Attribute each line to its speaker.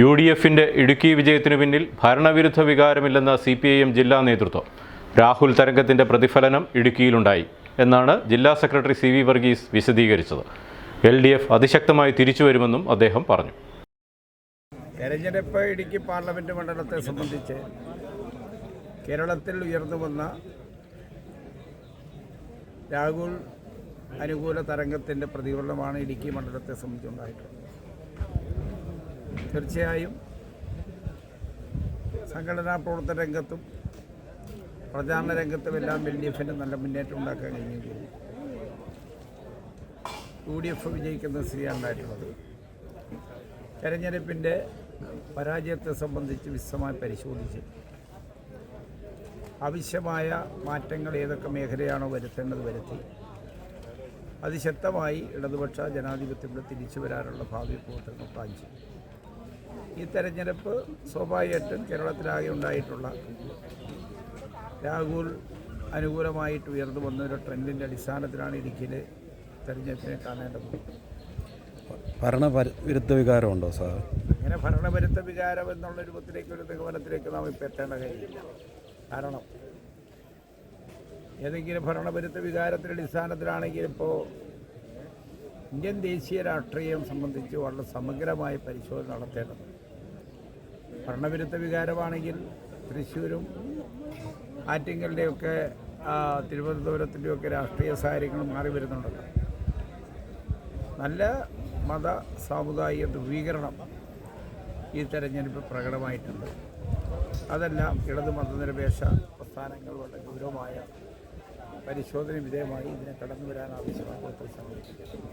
Speaker 1: U D എഫിന്റെ ഇടുക്കി വിജയത്തിനു പിന്നിൽ ഭരണവിരുദ്ധ വികാരമില്ലെന്ന സി പി ഐ എം ജില്ലാ നേതൃത്വം. രാഹുൽ തരംഗത്തിന്റെ പ്രതിഫലനം ഇടുക്കിയിലുണ്ടായി എന്നാണ് ജില്ലാ സെക്രട്ടറി സി വി വർഗീസ് വിശദീകരിച്ചത്. എൽ ഡി എഫ് അതിശക്തമായി തിരിച്ചുവരുമെന്നും അദ്ദേഹം പറഞ്ഞു.
Speaker 2: തെരഞ്ഞെടുപ്പ് ഇടുക്കി പാർലമെന്റ് മണ്ഡലത്തെ സംബന്ധിച്ച് കേരളത്തിൽ ഉയർന്നു വന്ന രാഹുൽ അനുകൂല തരംഗത്തിന്റെ പ്രതിഫലനമാണ് ഇടുക്കി മണ്ഡലത്തെ സംബന്ധിച്ചുണ്ടായിട്ടുള്ളത്. തീർച്ചയായും സംഘടനാ പ്രവർത്തന രംഗത്തും പ്രചാരണ രംഗത്തും എല്ലാം എൽ ഡി എഫിന് നല്ല മുന്നേറ്റം ഉണ്ടാക്കാൻ കഴിഞ്ഞു യു ഡി എഫ് വിജയിക്കുന്ന സ്ഥിതിയാണ് ഉണ്ടായിട്ടുള്ളത് തെരഞ്ഞെടുപ്പിന്റെ പരാജയത്തെ സംബന്ധിച്ച് വിശദമായി പരിശോധിച്ച് ആവശ്യമായ മാറ്റങ്ങൾ ഏതൊക്കെ മേഖലയാണോ വരുത്തേണ്ടത് വരുത്തി അതിശക്തമായി ഇടതുപക്ഷ ജനാധിപത്യത്തിൽ തിരിച്ചു വരാനുള്ള ഭാവി പ്രവർത്തനങ്ങൾ പ്ലാൻ ചെയ്യും ഈ തെരഞ്ഞെടുപ്പ് സ്വാഭാവികമായിട്ടും കേരളത്തിലാകെ ഉണ്ടായിട്ടുള്ള രാഹുൽ അനുകൂലമായിട്ട് ഉയർന്നു വന്ന ഒരു ട്രെൻഡിന്റെ അടിസ്ഥാനത്തിലാണ് ഇടുക്കിയിൽ തെരഞ്ഞെടുപ്പിനെ കാണേണ്ടത്.
Speaker 3: ഭരണവിരുദ്ധ വികാരമുണ്ടോ സാർ?
Speaker 2: അങ്ങനെ ഭരണപരുത്ത വികാരം എന്നുള്ള രൂപത്തിലേക്ക് ഒരു നിഗമനത്തിലേക്ക് നാം ഇപ്പോൾ എത്തേണ്ട കാര്യമില്ല. കാരണം ഏതെങ്കിലും ഭരണപരുത്ത വികാരത്തിന്റെ അടിസ്ഥാനത്തിലാണെങ്കിൽ ഇപ്പോൾ ഇന്ത്യൻ ദേശീയ രാഷ്ട്രീയം സംബന്ധിച്ച് വളരെ സമഗ്രമായ പരിശോധന നടത്തേണ്ടത്. ഭരണവിരുദ്ധ വികാരമാണെങ്കിൽ തൃശ്ശൂരും ആറ്റിങ്ങലിന്റെയൊക്കെ തിരുവനന്തപുരത്തിന്റെയൊക്കെ രാഷ്ട്രീയ സാഹചര്യങ്ങൾ മാറി വരുന്നുണ്ടല്ലോ. നല്ല മത സാമുദായിക ധ്രുവീകരണം ഈ തെരഞ്ഞെടുപ്പ് പ്രകടമായിട്ടുണ്ട്. അതെല്ലാം ഇടത് മതനിരപേക്ഷ പ്രസ്ഥാനങ്ങൾ വളരെ ഗൗരവമായ പരിശോധന വിധേയമായി ഇതിനെ കടന്നു വരാൻ ആവശ്യമായ ശ്രമിക്കുക